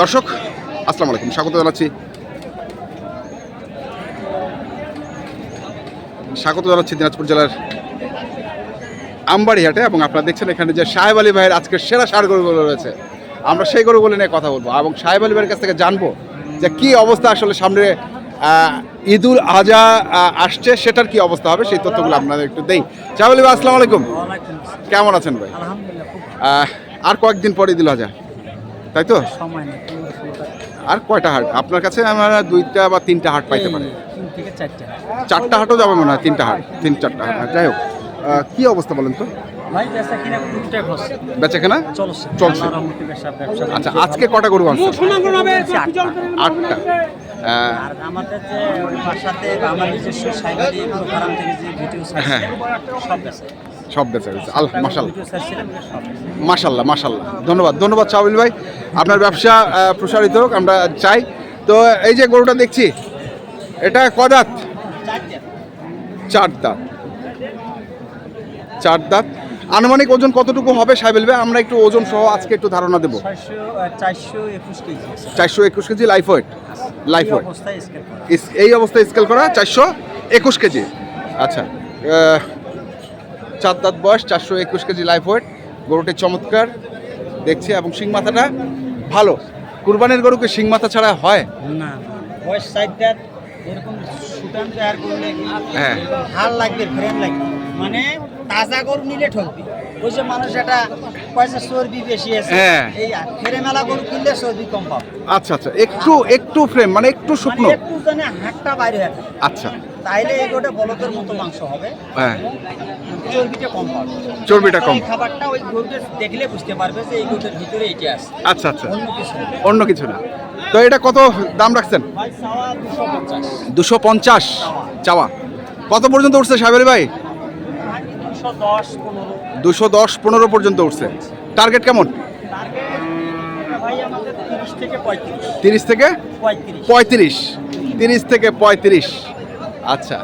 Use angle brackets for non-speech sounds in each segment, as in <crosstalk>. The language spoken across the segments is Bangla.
দর্শক আসসালামু আলাইকুম। স্বাগত জানাচ্ছি। স্বাগত জানাচ্ছি দিনাজপুর জেলার আমবাড়িহাটে এবং আপনারা দেখছেন এখানে যে সাহেব আলী ভাইয়ের আজকের সেরা সার গরুগুলো রয়েছে। আমরা সেই গরুগুলো নিয়ে কথা বলব এবং সাহেব আলী ভাইয়ের কাছ থেকে জানব যে কি অবস্থা আসলে সামনে ঈদুল আজা আসছে সেটার কি অবস্থা হবে সেই তথ্যগুলো আপনাদের একটু দেই। সাহেব আলী ভাই আসসালামু আলাইকুম। কেমন আছেন ভাই? আর কয়েকদিন পরে ঈদুল আজহা। তাই তো? আর কয়টা হাট? আপনার কাছে আমরা দুইটা বা তিনটা হাট পাইতে পারি। চারটা হাটও যাবে মনে হয় তিনটা হাট তিন চারটা হাট। যাই হোক। কি অবস্থা বলেন তো? বেচা কিনা বেচাকেনা? চলছে। চলছে। আল্লাহর রহমতে ব্যবসা ব্যবসা আচ্ছা আজকে কটা গরু আনছে আটটা। আমাদের যে বাসাতে আমার নিজস্ব সাইবারি প্রোগ্রাম থেকে যে ভিডিও হ্যাঁ। সব বেচে সব বেচা গেছে আল্লাহ মাসাল্লাহ মাসাল্লাহ মাসাল্লাহ ধন্যবাদ ধন্যবাদ চাউল ভাই। আপনার ব্যবসা প্রসারিত হোক আমরা চাই। তো এই যে গরুটা দেখছি এটা কদাত চার দাঁত। চার দাঁত। আনুমানিক ওজন কতটুকু হবে সাহেব ভাই? আমরা একটু ওজন সহ আজকে একটু ধারণা দেবো। চারশো একুশ কেজি লাইফ ওয়েট লাইফ এই ওয়েট এই অবস্থায় স্কেল করা চারশো একুশ কেজি। আচ্ছা চার দাঁত বয়স চারশো একুশ কেজি লাইফ ওয়েট গরুটি চমৎকার দেখছি এবং শিং মাথাটা ভালো। কুরবানের গরুকে শিং মাথা ছাড়া হয়? না এরকম সুটান তৈরি করলে হ্যাঁ। হাল লাগবে ফ্রেম লাগবে। মানে তাজা গরু নিলে ঠকবি। ওই যে মানুষ এটা পয়সা চর্বি বেশি আছে। হ্যাঁ। এই মেলা গরু কিনলে চর্বি কম পাবে। আচ্ছা আচ্ছা। একটু একটু ফ্রেম মানে একটু মানে শুকনো। একটু জানে হাটটা বাইরে থাকে। আচ্ছা। তাইলে এই গোটা বলদের মতো মাংস হবে। হ্যাঁ। চর্বিটা কম পাবে। চর্বিটা কম। খাবারটা ওই গরুটা দেখলে বুঝতে পারবে যে এই গরুটার ভিতরে এইটা আছে। আচ্ছা আচ্ছা। অন্য কিছু না। তো এটা কত দাম রাখছেন? দুশো পঞ্চাশ। চাওয়া। কত পর্যন্ত উঠছে সাহেব আলী ভাই? দুশো দশ পনেরো। পর্যন্ত উঠছে। টার্গেট কেমন? তিরিশ থেকে পঁয়ত্রিশ। তিরিশ থেকে পঁয়ত্রিশ। আচ্ছা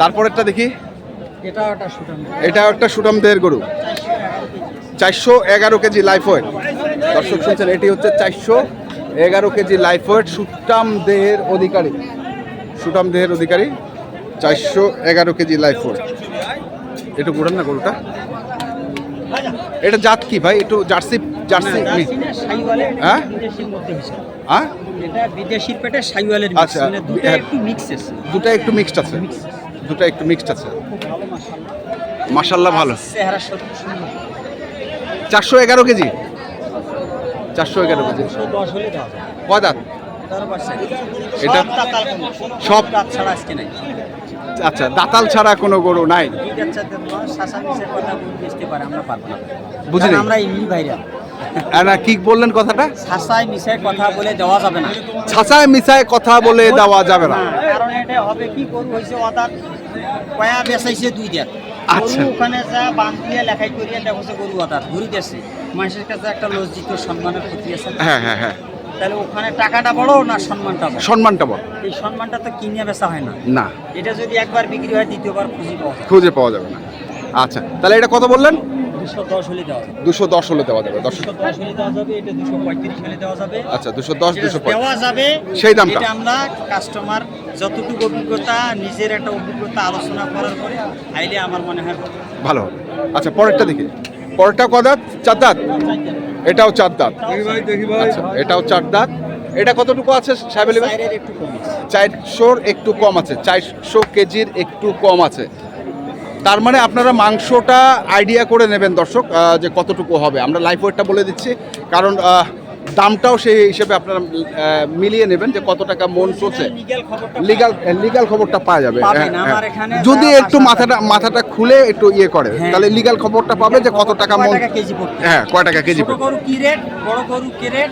তারপরেরটা দেখি। এটা ওটা শুটান এটা একটা সুটাম দেহের গরু। চারশো এগারো কেজি লাইফ ওয়েট দর্শক শুনছেন এটি হচ্ছে চারশো এগারো কেজি লাইফ ওয়েট সুটাম দেহের অধিকারী। সুটাম দেহের অধিকারী চারশো এগারো কেজি লাইফ ওয়েট একটু ঘুরান না গরুটা। এটা জাত কি ভাই? একটু জার্সি জার্সি হ্যাঁ? হ্যাঁ? এটা বিদেশির পেটে সাইওয়ালের মিক্স আচ্ছা, মানে দুটো হ্যাঁ। একটু মিক্স আছে দুটা একটু মিক্সড আছে। দুটা একটু মিক্সড আছে। ভালো মাশাআল্লাহ। চারশো এগারো কেজি? চারশো এগারো কেজি। কয় দাঁত? এটা- সব সব? দাঁত ছাড়া আজকে নাই। আচ্ছা দাতাল ছাড়া কোনো গরু নাই? বলে আমরা এমনি বাইরে না কি বললেন কথাটা? শাসায় মিশে কথা বলে দেওয়া যাবে না। ছাঁচায় মিছায় কথা বলে দেওয়া যাবে না কারণ এটা হবে কি গরু হয়েছে অদাত কয়া বেসাইছে দুই দেড় আচ্ছা। ওখানে যা বান দিয়ে লেখাই করিয়া দেখো গরু অদাত ঘুরি দিয়েছে মানুষের কাছে একটা লজ্জিত সম্মানের ক্ষতি আছে হ্যাঁ হ্যাঁ হ্যাঁ। তাহলে ওখানে টাকাটা বড় না সম্মানটা বড়? সম্মানটা বল এই সম্মানটা তো কিনে বেচা হয় না। না। এটা যদি একবার বিক্রি হয় দ্বিতীয়বার খুঁজি পাওয়া খুঁজে পাওয়া যাবে না। আচ্ছা তাহলে এটা কত বললেন? দুশো দশ হলে দেওয়া যাবে। দুশো দশ হলে দেওয়া যাবে দশ দশ হলে দেওয়া যাবে এটা দুশো পঁয়ত্রিশ হলে দেওয়া যাবে। আচ্ছা দুশো দশ দুশো দেওয়া যাবে। সেই দামটা? আমরা কাস্টমার যতটুকু অভিজ্ঞতা নিজের একটা অভিজ্ঞতা আলোচনা করার পরে আইলে আমার মনে হয় ভালো। হবে। আচ্ছা পরেরটা দেখি। পরেরটা ক দাঁত? চার দাঁত। এটাও চার দাঁত। আচ্ছা এটাও চার দাঁত। এটা কতটুকু আছে সাহেব আলী ভাই একটু কম আছে। চারশোর একটু কম আছে চারশো কেজির একটু কম আছে। তার মানে আপনারা মাংসটা আইডিয়া করে নেবেন দর্শক যে কতটুকু হবে। আমরা লাইফ ওয়েটটা বলে দিচ্ছি কারণ দামটাও সেই হিসেবে আপনারা মিলিয়ে নেবেন যে কত টাকা মন চলছে। লিগাল লিগাল খবরটা পাওয়া যাবে। হ্যাঁ, হ্যাঁ। যদি একটু মাথাটা মাথাটা খুলে একটু ইয়ে করে হ্যাঁ। তাহলে লিগাল খবরটা পাবে যে কত টাকা মন হ্যাঁ কয় টাকা কেজি ছোট গরু কি রেট বড় গরু কি রেট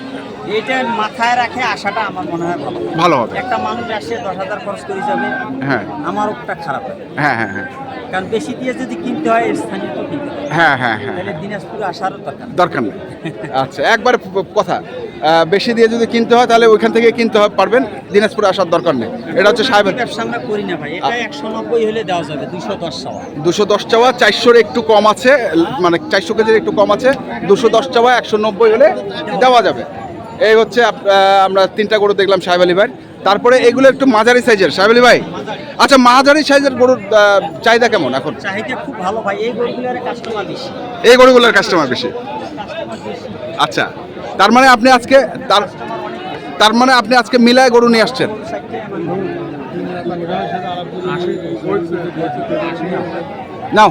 এটা মাথায় রাখে আসাটা আমার মনে হয় ভালো। ভালো হবে। একটা মানুষ আসে দশ হাজার খরচ করে যাবে হ্যাঁ। আমার ওটা খারাপ লাগে হ্যাঁ হ্যাঁ হ্যাঁ। কারণ বেশি দিয়ে যদি কিনতে হয় স্থানীয় তো কিনতে হ্যাঁ হ্যাঁ হ্যাঁ তাহলে দিনাজপুরে আসারও দরকার। দরকার নেই। <laughs> আচ্ছা একবার কথা। বেশি দিয়ে যদি কিনতে হয় তাহলে ওইখান থেকে কিনতে হয় পারবেন। দিনাজপুরে আসার দরকার নেই। এটা হচ্ছে সাহেবের ব্যবসা আমরা করি না ভাই। এটা একশো নব্বই হলে দেওয়া যাবে দুশো দশ চাওয়া। দুশো দশ চাওয়া চারশোর একটু কম আছে মানে চারশো কেজির একটু কম আছে দুশো দশ চাওয়া একশো নব্বই হলে দেওয়া যাবে। এই হচ্ছে আমরা তিনটা গরু দেখলাম সাহেব আলী ভাই তারপরে এগুলো একটু মাঝারি সাইজের। সাহেব আলী ভাই? আচ্ছা মাঝারি সাইজের গরুর চাহিদা কেমন এখন? চাহিদা খুব ভালো ভাই। এই গরুগুলোর কাস্টমার বেশি। এই গরুগুলোর কাস্টমার বেশি। আচ্ছা তার মানে আপনি আজকে তার। তার মানে আপনি আজকে মিলায় গরু নিয়ে আসছেন? নাও।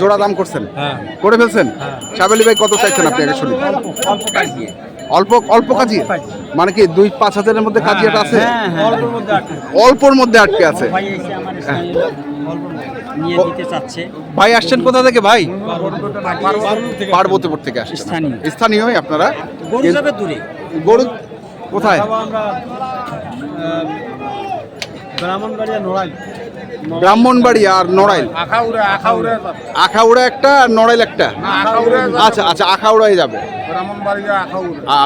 জোড়া দাম করছেন? করে ফেলছেন? সাহেব ভাই কত চাইছেন আপনি আগে শুনি। অল্প অল্প অল্প কাজি মানে কি দুই পাঁচ হাজারের মধ্যে কাজিয়াটা আছে? হ্যাঁ হ্যাঁ। অল্পের মধ্যে আটকে আছে। ভাই আসছেন কোথা থেকে ভাই? পার্বতীপুর থেকে। আসছেন। স্থানীয়। আপনারা? গরু কোথায়? ব্রাহ্মণবাড়িয়া নোড়াই ব্রাহ্মণবাড়ি আর নড়াইল? আখাউড়ে একটা আর নড়াইল একটা? আচ্ছা আচ্ছা আখাউড়াই যাবে।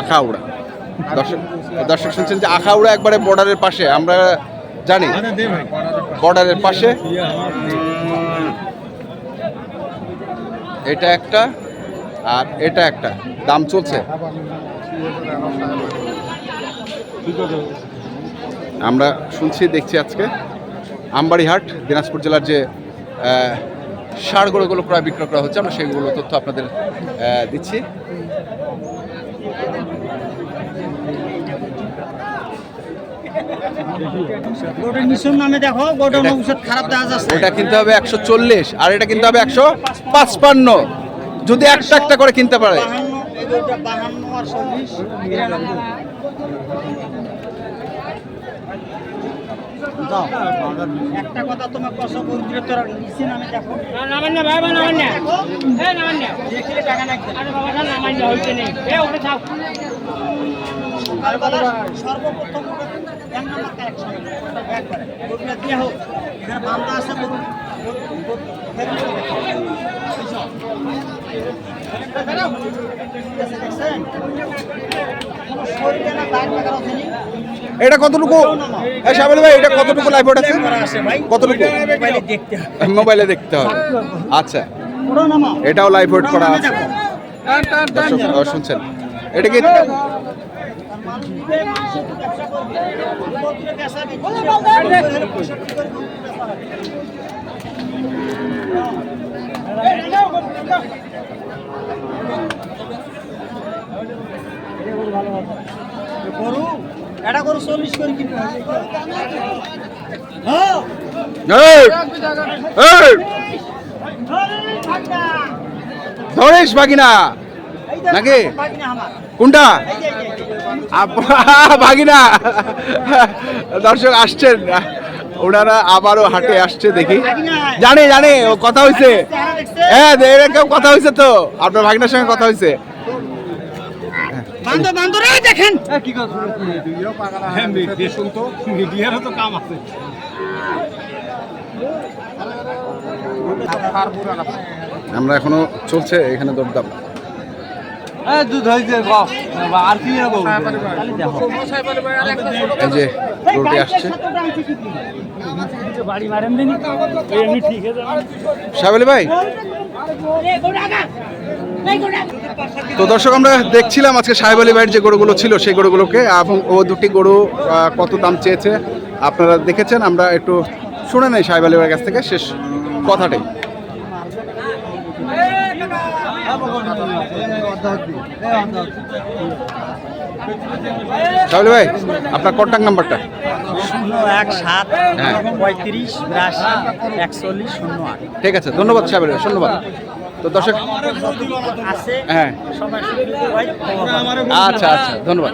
আখাউড়া। দর্শক দর্শক শুনছেন যে আখাউড়া একবারে বর্ডারের পাশে আমরা জানি। বর্ডারের পাশে। এটা একটা আর এটা একটা। দাম চলছে। আমরা শুনছি দেখছি আজকে। আমবাড়িহাট দিনাজপুর জেলার যে গরুগুলো ক্রয় বিক্রয় করা হচ্ছে আমরা সেগুলো তথ্য আপনাদের দিচ্ছি। ওটা কিনতে হবে একশো চল্লিশ আর এটা কিনতে হবে একশো পাঁচপান্ন। যদি একটা একটা করে কিনতে পারে। বাহান্ন আর দাও। একটা কথা তোমার কষ্ট গরুগুলো তোরা নিচে নামে দেখো। নামান না বাবা নামান না। এ নামান না। দেখলে টাকা লাগবে আরে বাবা না নামান না হইতে নেই। এ ওরে থাক। সর্বপ্রথম এক নাম্বার কালেকশন একবারে দিয়ে হোক এখানে আছে শরীরে না দাগ? এটা কতটুকু এই সাহেব ভাই এটা কতটুকু লাইভ আছে করা আছে ভাই। কতটুকু মোবাইলে দেখতে হবে। মোবাইলে দেখতে হবে আচ্ছা। এটাও লাইভ ওয়েট করা আছে শুনছেন এটা কি আর মানুষ দিবে, মানুষের তো ব্যবসা করবে। গরুগুলো বেচাবে, পয়সা কি করে গরু বেচাবে? গরু এটা গরু চল্লিশ করে কিনবে হ্যাঁ এই! এই! ধরেশ ভাগিনা। নাকি? কোনটা? <laughs> ভাগিনা। দর্শক আসছেন। ওনারা আবারও হাটে আসছে দেখি। জানে জানে ও কথা হয়েছে হ্যাঁ কথা হয়েছে তো। আপনার ভাগিনার সঙ্গে কথা হয়েছে বান্ধব বান্ধব রে দেখেন। শুনতো মিডিয়ারও তো কাম আছে। আমরা এখনও চলছে এখানে দরদাম দুধ হয়েছে আর কি এই যে আসছে। বাড়ি মারেন দিনি? এমনি ঠিক আছে সাহেব ভাই। তো দর্শক আমরা দেখছিলাম আজকে সাহেব আলী ভাইয়ের যে গরুগুলো ছিল সেই গরুগুলোকে এবং ও দুটি গরু কত দাম চেয়েছে আপনারা দেখেছেন আমরা একটু শুনে নেই সাহেব আলী ভাইয়ের কাছ থেকে শেষ কথাটাই। সাহেব ভাই আপনার কন্ট্যাক্ট নাম্বারটা শূন্য এক সাত। পঁয়ত্রিশ বিরাশি একচল্লিশ শূন্য আট। ঠিক আছে ধন্যবাদ সাহেব ভাই ধন্যবাদ। তো দর্শক হ্যাঁ। আচ্ছা আচ্ছা ধন্যবাদ।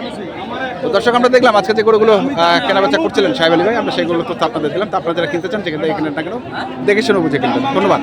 তো দর্শক, আমরা দেখলাম আজকে যে গরুগুলো কেনাবেচা করছিলেন সাহেব আলী ভাই, আমরা সেইগুলো তথ্য আপনাদের দিলাম। আপনারা যারা কিনতে চান, যেখান থেকে কিনেন না দেখে শুনে বুঝে কিনবেন। ধন্যবাদ।